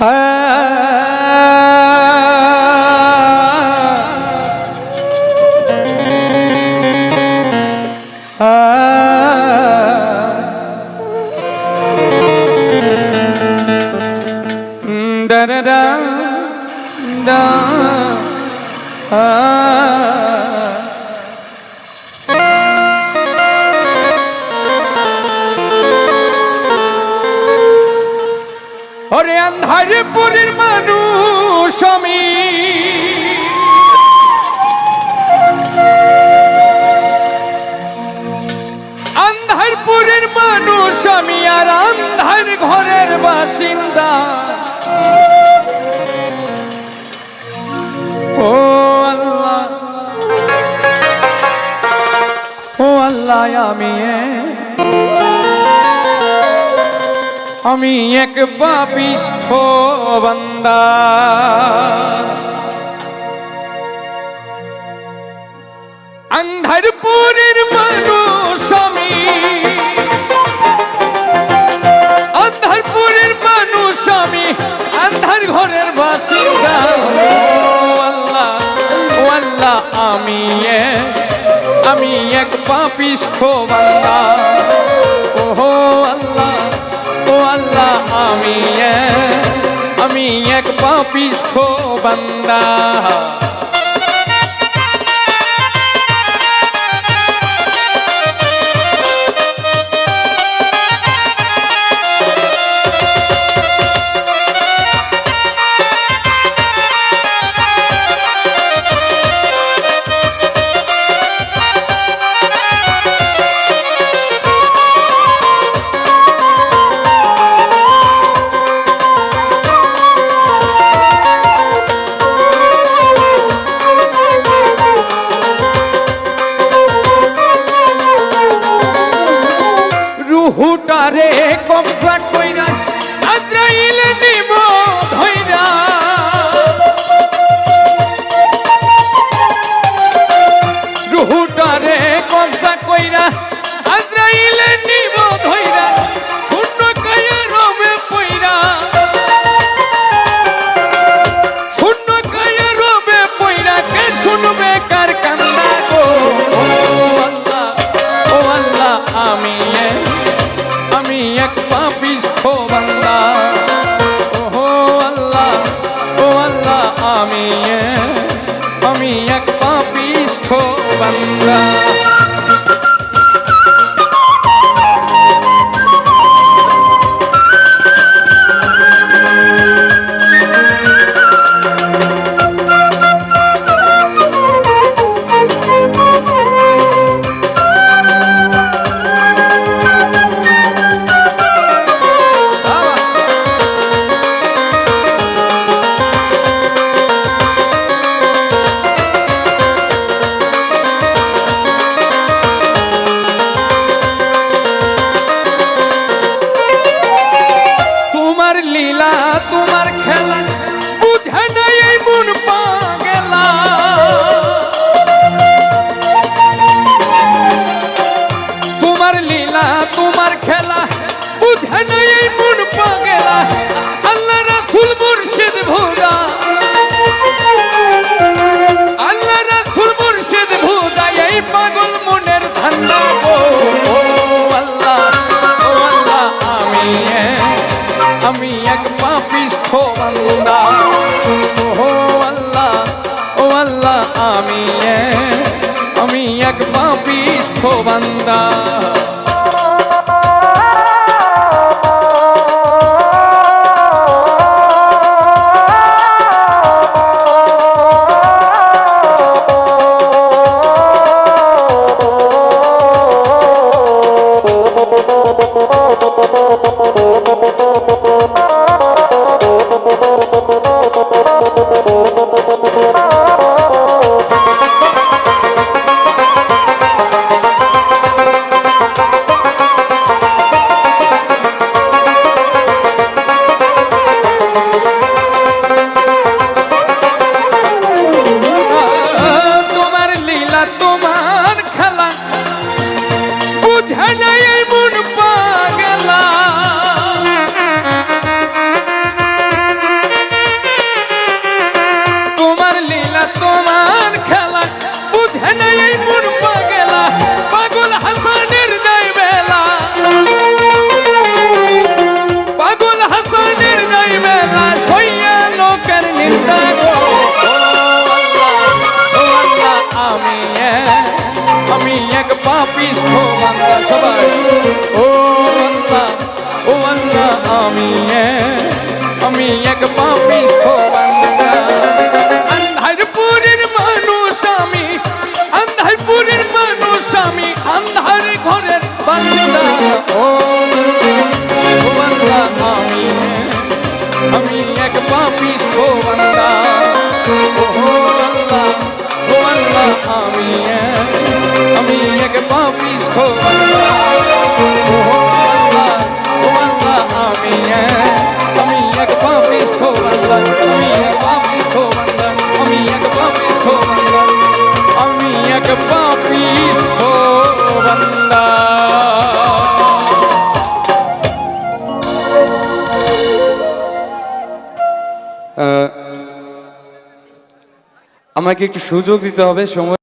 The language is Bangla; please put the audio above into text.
da da da da. Ah. ওরে আন্ধারে পুরীর মানুষ আমি। আন্ধারপুরের মানুষ আমি আর আন্ধার ঘরের বাসিন্দা। ও আল্লাহ ও আল্লাহ আমি আমি এক পাপিষ্ঠ বান্দা। আন্ধারপুরের মানুষ আমি। আন্ধারপুরের মানুষ আমি। আন্ধার ঘরের বাসিন্দা আল্লাহ আল্লাহ, আমি আমি এক পাপিষ্ঠ বান্দা। ও আল্লাহ। ও আল্লাহ আমি এক আমি এক পাপিষ্ঠ বান্দা রুহুটারে কমসা কইরা আজরাইল নিব ধইরা। রুহুটারে আমি এক পাপিষ্ঠ বান্দা ও আল্লাহ ও আল্লাহ আমি আমি এক পাপিষ্ঠ বান্দা। নিষ্ঠ বান্দা সবাই। ও বান্দা ও বান্দা আমি আমি এক পাপিষ্ঠ বান্দা আন্ধারপুরের মানুষ আমি আন্ধারপুরের আমি এক পাপিষ্ঠ বান্দা ও বান্দা আমাকে একটু সুযোগ দিতে হবে সময়